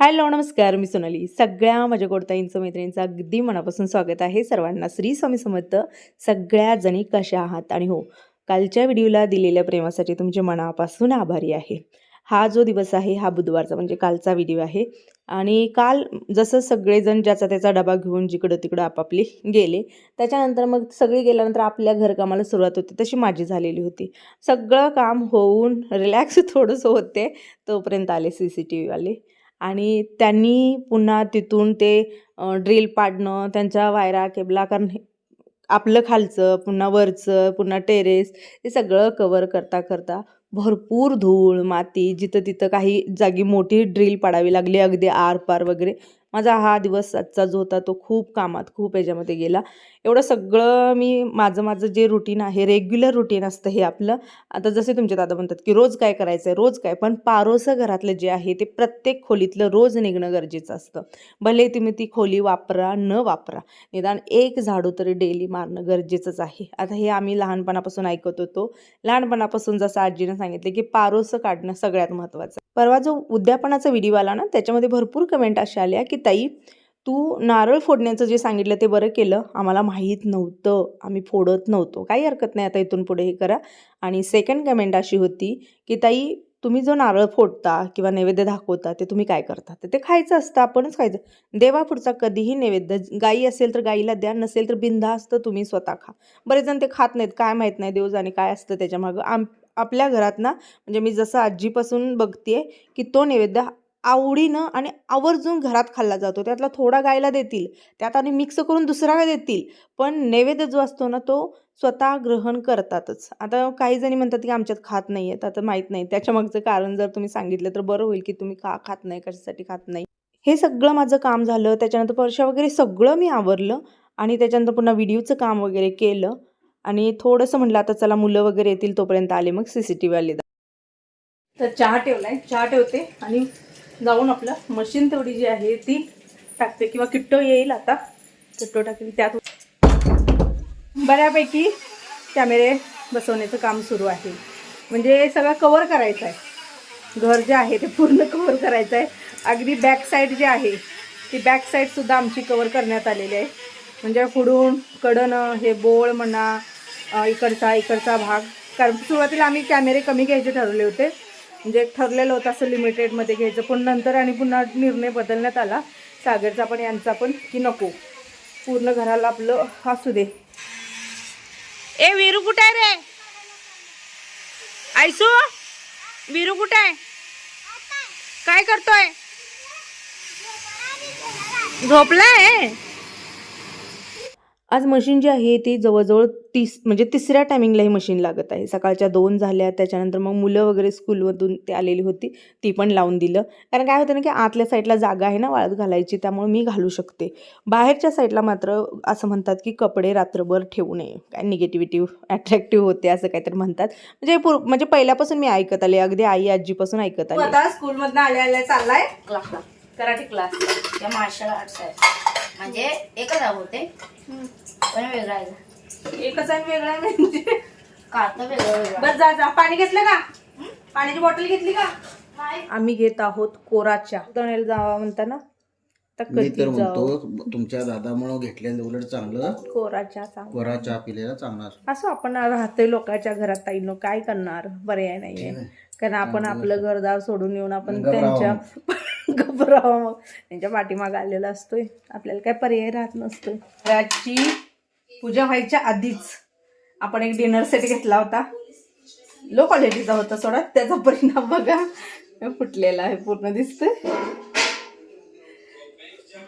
Hello नमस्कार मी सोनाली. सगळ्या माझ्या गोडताईंचं मैत्रिणींचं अगदी मनापासून स्वागत आहे. सर्वांना श्री स्वामी समर्थ. सगळ्या जणी कशा आहात? आणि हो कालच्या व्हिडिओला दिलेल्या प्रेमासाठी तुमचे मनापासून आभारी आहे. हा जो दिवस आहे हा बुधवारचा म्हणजे कालचा व्हिडिओ आहे. आणि काल जसं सगळेजण ज्याचा त्याचा डबा घेऊन जिकडं तिकडं आपापले गेले त्याच्यानंतर मग सगळे गेल्यानंतर आपल्या घरकामाला सुरुवात होती तशी माझी झालेली होती. सगळं काम होऊन रिलॅक्स थोडंसं होते तोपर्यंत आले सी सी टी व्हीवाले आणि त्यांनी पुन्हा तिथून ते ड्रिल पाडणं त्यांच्या वायरा केबला कारण आपलं खालचं पुन्हा वरचं पुन्हा टेरेस हे सगळं कवर करता करता भरपूर धूळ माती जिथं तिथं काही जागी मोठी ड्रिल पाडावी लागली अगदी आरपार वगैरे. माझा हा दिवस आजचा जो होता तो खूप कामात खूप याच्यामध्ये गेला. एवढं सगळं मी माझं माझं जे रुटीन आहे रेग्युलर रुटीन असतं हे आपलं. आता जसे तुमचे दादा म्हणतात की रोज काय करायचं आहे रोज काय. पण पारोसं घरातलं जे आहे ते प्रत्येक खोलीतलं रोज निघणं गरजेचं असतं. भले तुम्ही ती खोली वापरा न वापरा. निदान एक झाडू तरी डेली मारणं गरजेचंच आहे. आता हे आम्ही लहानपणापासून ऐकत होतो. लहानपणापासून जसं आजीनं सांगितलं की पारोसं काढणं सगळ्यात महत्त्वाचं परवा जो उद्यापनाचा व्हिडिओ आला ना त्याच्यामध्ये भरपूर कमेंट अशा आल्या की की ताई तू नारळ फोडण्याचं जे सांगितलं ते बरं केलं. आम्हाला माहीत नव्हतं. आम्ही फोडत नव्हतो. काही हरकत नाही आता इथून पुढे हे करा. आणि सेकंड कमेंट अशी होती की ताई तुम्ही जो नारळ फोडता किंवा नैवेद्य दाखवता ते तुम्ही काय करता? तर ते खायचं असतं. आपणच खायचं. देवापुढचा कधीही नैवेद्य गाई असेल तर गाईला द्या नसेल तर बिंधा असतं तुम्ही स्वतः खा. बरेच जण ते खात नाहीत. काय माहीत नाही देव जाणे काय असतं त्याच्यामागं. आम आपल्या घरात ना म्हणजे मी जसं आजीपासून बघते की तो नैवेद्य आवडीनं आणि आवर्जून घरात खाल्ला जातो. त्यातला थोडा गायला देतील त्यात आणि मिक्स करून दुसरा देतील पण नैवेद्य जो असतो ना तो स्वतः ग्रहण करतातच. आता काही जणी म्हणतात की आमच्यात खात नाही आहेत आता माहीत नाही. त्याच्यामागचं कारण जर तुम्ही सांगितलं तर बरं होईल की तुम्ही का खात नाही कशासाठी खात नाही. हे सगळं माझं काम झालं. त्याच्यानंतर परशा वगैरे सगळं मी आवरलं आणि त्याच्यानंतर पुन्हा व्हिडिओचं काम वगैरे केलं. आणि थोडंसं म्हटलं आता चला मुलं वगैरे येतील तोपर्यंत आले मग सी सी टी व्ही आले तर चहा ठेवलाय. चहा ठेवते आणि जाऊन आपलं मशीन तेवढी जी आहे ती टाकते किंवा किट्टो येईल आता. किट्टो टाकेल त्यात. बऱ्यापैकी कॅमेरे बसवण्याचं काम सुरू आहे. म्हणजे सगळं कवर करायचं आहे. घर जे आहे ते पूर्ण कवर करायचं आहे. अगदी बॅक साईड जे आहे ती बॅक साईडसुद्धा आमची कवर करण्यात आलेली आहे. म्हणजे पुढून कडणं हे बोळ म्हणा इकडचा इकडचा भाग. कारण सुरुवातीला आम्ही कॅमेरे कमी घ्यायचे ठरवले होते. म्हणजे ठरलेलं होतं असं लिमिटेडमध्ये घ्यायचं. पण नंतर आणि पुन्हा निर्णय बदलण्यात आला. सागरचा पण यांचा पण की नको. पूर्ण घराला आपलं असू दे. ए विरू कुठे आहे रे? ऐसू विरू कुठे आहे? काय करतोय? झोपलाय? आज मशीन जी आहे ती जवळजवळ तीस म्हणजे तिसऱ्या टायमिंगला ही मशीन लागत आहे. सकाळच्या दोन झाल्या त्याच्यानंतर मग मुलं वगैरे स्कूलमधून ते आलेली होती ती पण लावून दिलं. कारण काय होतं ना की आतल्या साईडला जागा आहे ना वाळत घालायची त्यामुळे मी घालू शकते. बाहेरच्या साईडला मात्र असं म्हणतात की कपडे रात्रभर ठेवू नये. काय निगेटिव्हिटी अट्रॅक्टिव्ह होते असं काहीतरी म्हणतात. म्हणजे म्हणजे पहिल्यापासून मी ऐकत आले अगदी आई आजीपासून ऐकत आले. आता स्कूलमधनं आल्या आल्या चाललाय? क्लासला कराटे क्लास त्या मार्शल आर्ट्स आहे. म्हणजे एकच होते. पण वेगळा आहे. एकच आणि वेगळा आहे म्हणजे? काढतं वेगळं वेगळं. बस जा जा. पाणी घेतलं का? पाण्याची बॉटल घेतली का? आम्ही घेत आहोत कोराच्या. दण्याला जावा म्हणताना तर मी कधी तर जाऊ? म्हणतो तुमच्या दादामुळं घेतलेलं उलट चांगलं. कोराच्या चांग कोरा चहा पिलेला चांगला असतो. असं आपण राहतोय लोकांच्या घरात ताईनो. काय करणार? पर्याय नाहीये. कारण आपण आपलं घरदार सोडून येऊन आपण त्यांच्या घबरावा. मग त्यांच्या पाठीमाग आलेला असतोय. आपल्याला काय पर्याय राहत नसतोय. घराची पूजा व्हायच्या आधीच आपण एक डिनर सेट घेतला होता. लो क्वालिटीचा होता सोडा. त्याचा परिणाम बघा. फुटलेला आहे पूर्ण दिसतोय.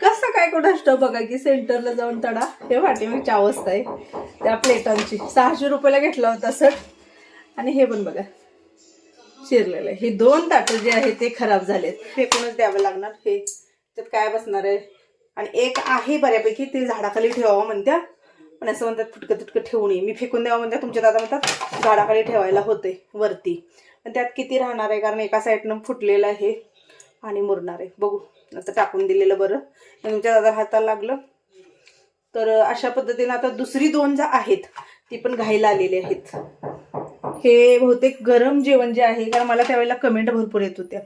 कसं काय कुठं असतं बघा की सेंटरला जाऊन तडा. हे पाठीमागची अवस्था आहे. त्या प्लेटांची सहाशे रुपयाला घेतला होता सर आणि हे पण बघा. चिरलेलं आहे. हे दोन ताटं जे आहे ते खराब झालेत. फेकूनच द्यावं लागणार. हे त्यात काय बसणार आहे? आणि एक आहे बऱ्यापैकी ते झाडाखाली ठेवावं म्हणत्या. पण असं म्हणतात फुटकं तुटकं ठेवू नये. मी फेकून द्यावं म्हणतात तुमच्या दादा म्हणतात झाडाखाली ठेवायला होते वरती. पण त्यात किती राहणार आहे? कारण एका साईडनं फुटलेलं आहे आणि मुरणार आहे. बघू. आता टाकून दिलेलं बरं. तुमच्या दादा हाताला लागलं. तर अशा पद्धतीनं आता दुसरी दोन ज्या आहेत ती पण घायला आलेली आहेत. हे बहुतेक गरम जेवण जे आहे कारण मला त्यावेळेला कमेंट भरपूर येत होत्या.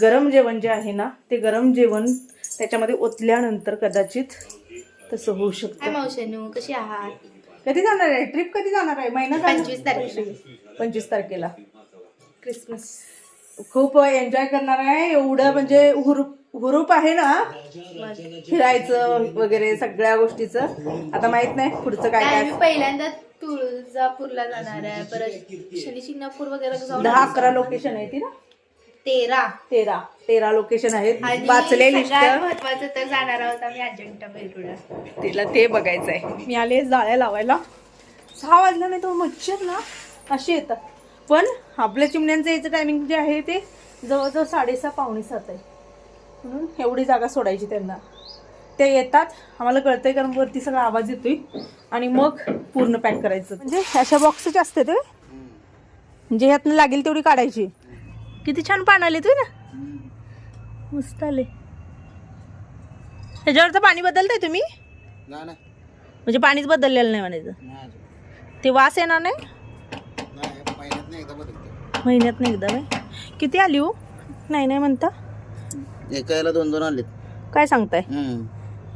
गरम जेवण जे आहे ना ते गरम जेवण त्याच्यामध्ये ओतल्यानंतर कदाचित तसं होऊ शकतं. मावशेनू कशी आहात? कधी जाणार आहे? ट्रिप कधी जाणार आहे? महिना झाला? पंचवीस तारखेला. पंचवीस तारखेला. क्रिसमस. खूप एन्जॉय करणार आहे. एवढं म्हणजे हुरूप हुरूप आहे ना? फिरायचं वगैरे सगळ्या गोष्टीचं. आता माहीत नाही पुढचं काय काय पहिल्यांदा तुळजापूरला जाणार आहे. परत शनी शिंगणापूर वगैरे जाऊन दहा अकरा लोकेशन आहे ती ना? तेरा. तेरा. तेरा लोकेशन आहेत. आणि वाचले लिस्ट महत्वाचं तर जाणार आहोत आम्ही अजिंठा वेरुळा तिला ते बघायचं आहे मी आले जाळ्या लावायला. सहा वाजला नाही तर मच्छर ना? असे येतात. पण आपल्या चिमण्यांचं याचं टायमिंग जे आहे ते जवळजवळ साडेसहा पावणे सात आहे. म्हणून एवढी जागा सोडायची त्यांना. ते येतात आम्हाला कळतंय कारण वरती सगळा आवाज येतोय. आणि मग पूर्ण पॅक करायचं. म्हणजे अशा बॉक्सचे असते ते म्हणजे ह्यातनं लागेल तेवढी काढायची. किती छान पान आले तुम्ही ना? मस्त आले. ह्याच्यावरचं पाणी बदलताय तुम्ही? म्हणजे पाणीच बदललेलं नाही म्हणायचं. ते वास येणार नाही? महिन्यात नाही एकदा किती आली हो? नाही नाही म्हणता. एका याला दोन दोन आलेत काय सांगताय? हम्म.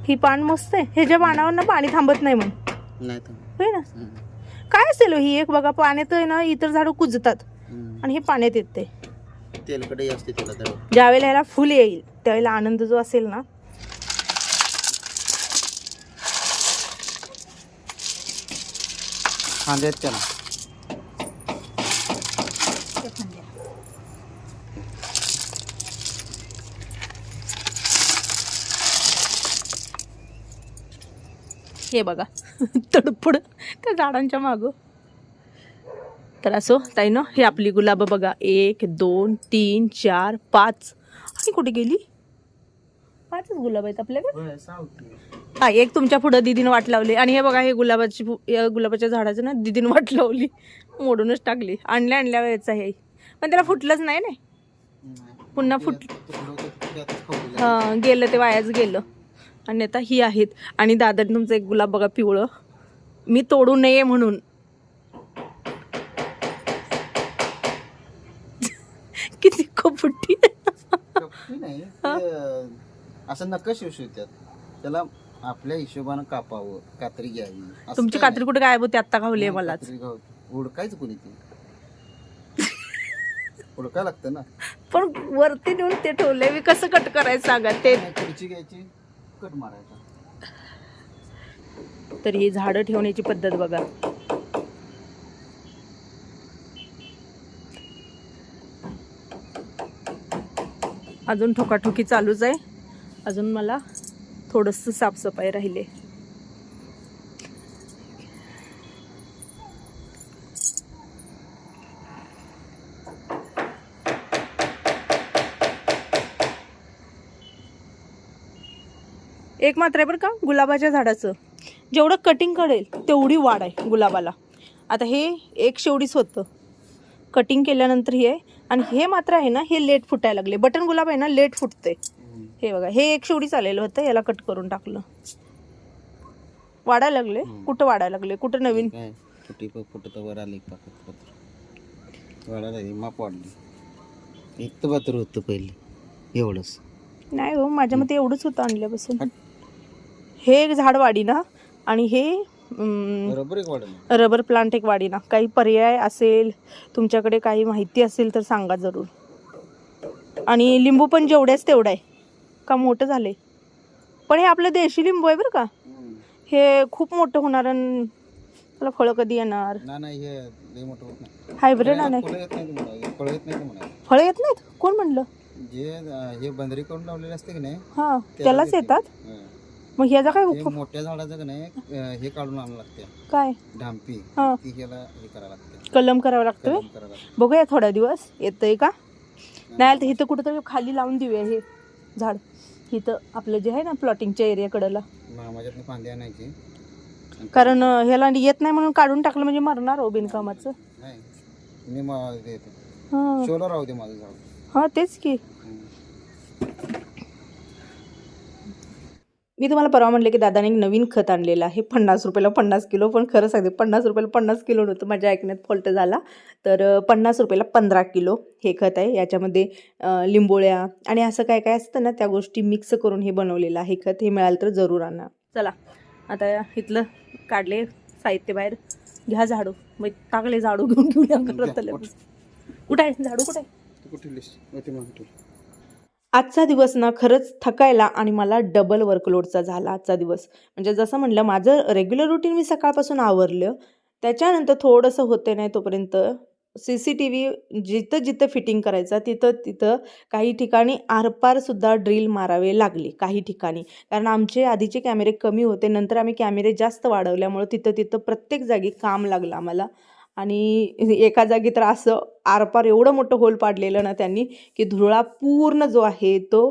ही पान मस्त आहे. ह्याच्या पानावर ना पाणी थांबत नाही म्हण नाही तर होय ना? हम्म. काय असेल हो ही? एक बघा पाण्यात आहे ना इतर झाडं कुजतात. हम्म. आणि हे पाण्यात येते तेलकडे असते तुला तर ज्यावेळेला ह्याला फुल येईल त्यावेळेला आनंद जो असेल ना. खांदे आहेत त्याला हे बघा. तडफड त्या झाडांच्या मागं. तर असो ताई ना हे आपली गुलाबं बघा. एक दोन तीन चार पाच. आणि कुठे गेली? पाचच गुलाब आहेत आपल्याकडे. हा एक तुमच्या पुढं दिदीनं वाट लावली. आणि हे बघा हे गुलाबाची या गुलाबाच्या झाडाचं ना दिदीनं वाट लावली. मोडूनच टाकली. आणल्या आणल्या वेळेचं आहे. पण त्याला फुटलंच नाही ना. पुन्हा फुट हा गेलं ते वायाच गेलं. आणि आता ही आहेत. आणि दादाने तुमचं एक गुलाब बघा पिवळं. मी तोडू नये म्हणून. किती कपटी. कपटी नाही ते, असं नका शिवशिवत्यात त्याला आपल्या हिशोबानं कापावं कात्री घ्यावी. तुमची कात्री कुठे गायब होती? आत्ता नाही. खावली मलाच. कात्री घाव- हुडकायचं कोणी ते? हुडकाय लागतं ना. पण वरती नेऊन ते ठेवले मी कसं कट करायचं सांगा? ते खुर्ची घ्यायची. कट मारायचा. तर ही झाडं ठेवण्याची पद्धत बघा. अजून ठोकाठोकी चालूच आहे. अजून मला थोडंसं साफसफाई राहिले एक मात्र आहे बरं का गुलाबाच्या झाडाचं. जेवढं कटिंग करेल तेवढी वाढ आहे गुलाबाला. आता हे एक शेवडीच होतं. कटिंग केल्यानंतर हे आहे. आणि हे मात्र आहे ना हे लेट फुटायला लागले. बटन गुलाब आहे ना लेट फुटते. हे बघा हे एक शेवडी चालेलं होतं याला कट करून टाकलं. वाढायला लागले? कुठं वाढायला लागले? कुठं नवीन? वर आली माप वाढली. एक तर पात्र होतं पहिले एवढंच. नाही हो माझ्या मते एवढंच होतं आणल्यापासून. हे एक झाड वाढी ना आणि हे रबर प्लांट एक वाढी ना. काही पर्याय असेल तुमच्याकडे काही माहिती असेल तर सांगा जरूर. आणि लिंबू पण जेवढ्याच तेवढा आहे. का मोठं झाले पण हे आपलं देशी लिंबू आहे बरं का. हे खूप मोठं होणार आणि त्याला फळं कधी येणार? हायब्रिड फळं येत फळं येत नाहीत? कोण म्हणलं? जे हे बंदरी करून लावलेले असते की नाही हां त्यालाच येतात. मग ह्याचा काय हे उप- मोठ्या झाडाचं की नाही हे काढून आणावं लागते काय? ढांपी. हां. ती ह्याला हे करावं लागते कलम करावा लागतोय कलम करावं लागते बघूया थोड्या दिवस. येतंय का? नाही तर इथं कुठंतरी खाली लावून देऊया हे झाड. इथं आपलं जे आहे ना प्लॉटिंगच्या एरियाकडला मामाच्यातनं फांदी आणायची. कारण अं, ह्याला येत नाही म्हणून काढून टाकलं म्हणजे मरणार हो बिनकामाचं. नाही मी मग देतो. हां. शोला राहू दे माझं झाड. हां तेच की. मी तुम्हाला परवा म्हटलं की दादाने एक नवीन खत आणलेलं आहे. पन्नास रुपयाला पन्नास किलो पण खरं सांगते पन्नास रुपयाला पन्नास किलो नव्हतं. माझ्या ऐकण्यात फॉल्ट झाला. तर पन्नास रुपयाला पंधरा किलो हे खत आहे. याच्यामध्ये लिंबोळ्या आणि असं काय काय असतं ना त्या गोष्टी मिक्स करून हे बनवलेलं आहे. खत हे मिळालं तर जरूर आणा. चला आता इथलं काढले साहित्य बाहेर घ्या झाडू. मग टाकले झाडू घेऊन घेऊया करत. कुठं आहे? झाडू कुठं आहे कुठे लिस्ट ते मागतो आजचा दिवस ना खरंच थकायला आणि मला डबल वर्कलोडचा झाला आजचा दिवस. म्हणजे जसं म्हणलं माझं रेग्युलर रुटीन मी सकाळपासून आवरलं. त्याच्यानंतर थोडंसं होते नाही तोपर्यंत सी सी टी व्ही जिथं जिथं फिटिंग करायचा तिथं तिथं काही ठिकाणी आरपारसुद्धा ड्रिल मारावे लागले काही ठिकाणी. कारण आमचे आधीचे कॅमेरे कमी होते नंतर आम्ही कॅमेरे जास्त वाढवल्यामुळं तिथं तिथं प्रत्येक जागी काम लागलं आम्हाला. आणि एका जागी तर असं आरपार एवढं मोठं होल पाडलेलं ना त्यांनी की धुळा पूर्ण जो आहे तो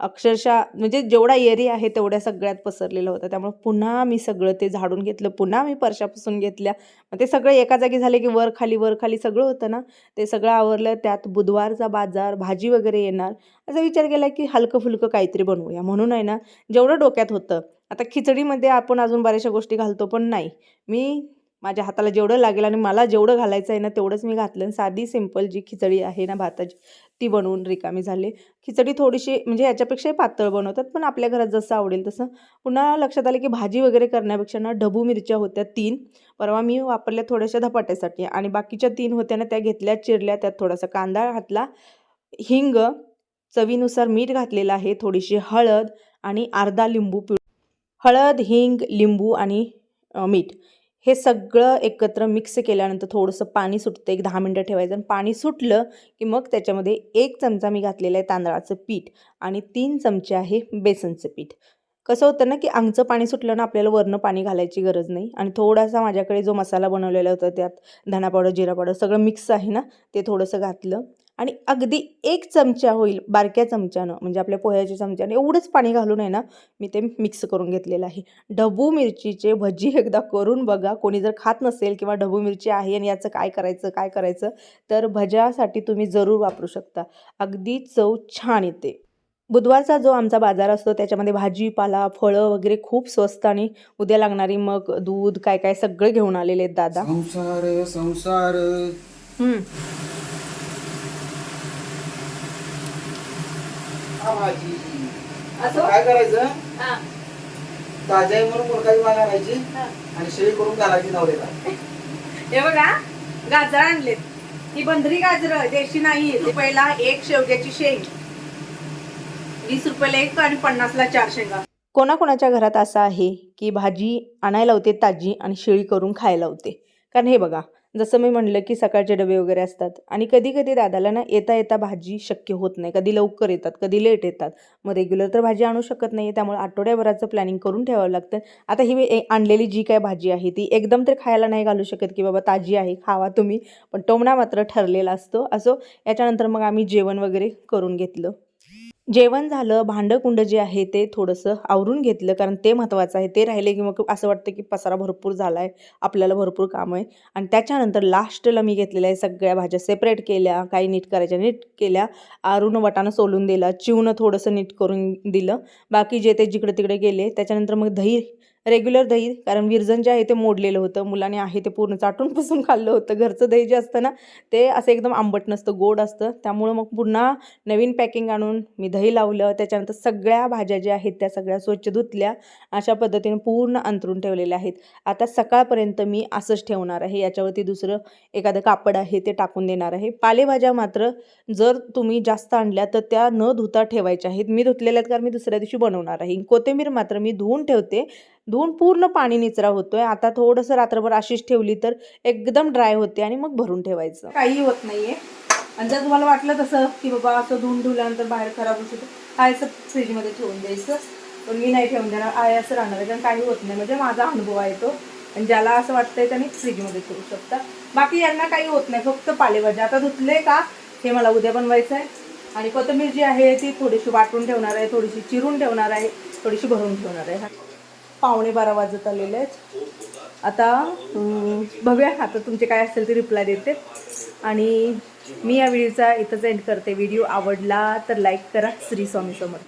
अक्षरशः म्हणजे जेवढा एरिया आहे तेवढ्या सगळ्यात पसरलेला होता. त्यामुळे पुन्हा मी सगळं ते झाडून घेतलं पुन्हा मी परशापासून घेतल्या. मग ते सगळं एका जागी झाले की वर खाली वर खाली सगळं होतं ना ते सगळं आवरलं. त्यात बुधवारचा बाजार भाजी वगैरे येणार. असा विचार केला की हलकं फुलकं काहीतरी बनवूया. म्हणून आहे ना जेवढं डोक्यात होतं. आता खिचडीमध्ये आपण अजून बऱ्याचशा गोष्टी घालतो पण नाही. मी माझ्या हाताला जेवढं लागेल आणि मला जेवढं घालायचं आहे ना तेवढंच मी घातलं आणि साधी सिंपल जी खिचडी आहे ना भाताची ती बनवून रिकामी झाली. खिचडी थोडीशी म्हणजे याच्यापेक्षाही पातळ बनवतात पण आपल्या घरात जसं आवडेल तसं. पुन्हा लक्षात आलं की भाजी वगैरे करण्यापेक्षा ना ढबू मिरच्या होत्या तीन. परवा मी वापरल्या थोड्याशा धपाट्यासाठी आणि बाकीच्या तीन होत्या ना त्या घेतल्या चिरल्या त्यात थोडासा कांदा घातला. हिंग चवीनुसार मीठ घातलेलं आहे थोडीशी हळद आणि अर्धा लिंबू पिळ हळद हिंग लिंबू आणि मीठ. हे सगळं एकत्र मिक्स केल्यानंतर थोडंसं पाणी सुटतं. एक दहा मिनटं ठेवायचं आणि पाणी सुटलं की मग त्याच्यामध्ये एक चमचा मी घातलेलं आहे तांदळाचं पीठ आणि तीन चमचे आहे बेसनचं पीठ. कसं होतं ना की आमचं पाणी सुटलं ना आपल्याला वरनं पाणी घालायची गरज नाही आणि थोडासा माझ्याकडे जो मसाला बनवलेला होता त्यात धना पावडर जिरा पावडर सगळं मिक्स आहे ना ते थोडंसं घातलं. आणि अगदी एक चमचा होईल बारक्या चमच्यानं म्हणजे आपल्या पोह्याच्या चमच्यानं. एवढंच पाणी घालून आहे ना मी ते मिक्स करून घेतलेलं आहे. ढबू मिरचीचे भजी एकदा करून बघा. कोणी जर खात नसेल किंवा ढबू मिरची आहे आणि याचं काय करायचं काय करायचं तर भज्यासाठी तुम्ही जरूर वापरू शकता. अगदी चव छान येते. बुधवारचा जो आमचा बाजार असतो त्याच्यामध्ये भाजीपाला फळं वगैरे खूप स्वस्त आणि उद्या लागणारी मग दूध काय काय सगळे घेऊन आलेले आहेत दादा. संसार संसार. हम्म. हा भाजी असं? काय करायचं? हा, आहे म्हणून आणायची हा. आणि शेळी करून घालायची नवऱ्याला. हे बघा गाजर आणलेत. ही बंदरी गाजर देशी नाही. ते पहिला एक शेवग्याची शेंग. वीस रुपयाला एक आणि पन्नासला चार शेंगा. कोणाकोणाच्या घरात असं आहे की भाजी आणायला होते ताजी आणि शिळी करून खायला होते? कारण हे बघा जसं मी म्हणलं की सकाळचे डबे वगैरे असतात. आणि कधी कधी दादाला ना येता येता भाजी शक्य होत नाही. कधी लवकर येतात कधी लेट येतात. मग रेग्युलर तर भाजी आणू शकत नाही त्यामुळे आठवड्याभराचं प्लॅनिंग करून ठेवावं लागतं. आता ही ए- आणलेली जी काय भाजी आहे ती एकदम तर खायला नाही घालू शकत की बाबा ताजी आहे खावा तुम्ही. पण टोमणा मात्र ठरलेला असतो. असो याच्यानंतर मग आम्ही जेवण वगैरे करून घेतलं. जेवण झालं भांडंकुंड जे आहे ते थोडंसं आवरून घेतलं कारण ते महत्त्वाचं आहे. ते राहिले की मग असं वाटतं की पसारा भरपूर झाला आहे आपल्याला भरपूर काम आहे. आणि त्याच्यानंतर लास्टला मी घेतलेल्या आहे सगळ्या भाज्या सेपरेट केल्या काही नीट करायच्या नीट केल्या. आरून वटानं सोलून दिला चिवणं थोडंसं नीट करून दिलं. बाकी जे ते जिकडे तिकडे गेले त्याच्यानंतर मग दही रेग्युलर दही कारण विरजन जे आहे ते मोडलेलं होतं. मुलाने आहे ते पूर्ण चाटून पुसून खाल्लं होतं. घरचं दही जे असतं ना ते असं एकदम आंबट नसतं गोड असतं. त्यामुळं मग पुन्हा नवीन पॅकिंग आणून मी दही लावलं. त्याच्यानंतर सगळ्या भाज्या ज्या आहेत त्या सगळ्या स्वच्छ धुतल्या. अशा पद्धतीने पूर्ण अंतरून ठेवलेल्या आहेत. आता सकाळपर्यंत मी असंच ठेवणार आहे. याच्यावरती दुसरं एखादं कापड आहे ते टाकून देणार आहे. पालेभाज्या मात्र जर तुम्ही जास्त आणल्या तर त्या न धुता ठेवायच्या आहेत. मी धुतलेल्या आहेत कारण मी दुसऱ्या दिवशी बनवणार आहे. कोथिंबीर मात्र मी धुवून ठेवते. धुवून पूर्ण पाणी निचरा होतोय. आता थोडंसं रात्रभर अशीच ठेवली तर एकदम ड्राय होते आणि मग भरून ठेवायचं. काही होत नाहीये. आणि जर तुम्हाला वाटलं तसं की बाबा असं धुवून धुल्यानंतर बाहेर खराब होऊ शकतं आहे असं फ्रीजमध्ये ठेवून द्यायचं. पण मी नाही ठेवून देणार आहे असं राहणार आहे. कारण काही होत नाही. म्हणजे माझा अनुभव आहे तो. आणि ज्याला असं वाटतंय त्यांनी फ्रीजमध्ये ठेवू शकता. बाकी यांना काही होत नाही. फक्त पालेभाज्या. आता धुतले का? हे मला उद्या बनवायचं आहे. आणि कोथिंबीर जी आहे ती थोडीशी वाटून ठेवणार आहे. थोडीशी चिरून ठेवणार आहे. थोडीशी भरून ठेवणार आहे. पावणे बारा वाजत आलेले आहेत. आता बघूया आता तुमचे काय असेल ते रिप्लाय देते. आणि मी या व्हिडिओचा इथंच एंड करते. व्हिडिओ आवडला तर लाईक करा श्री स्वामी समर्थ.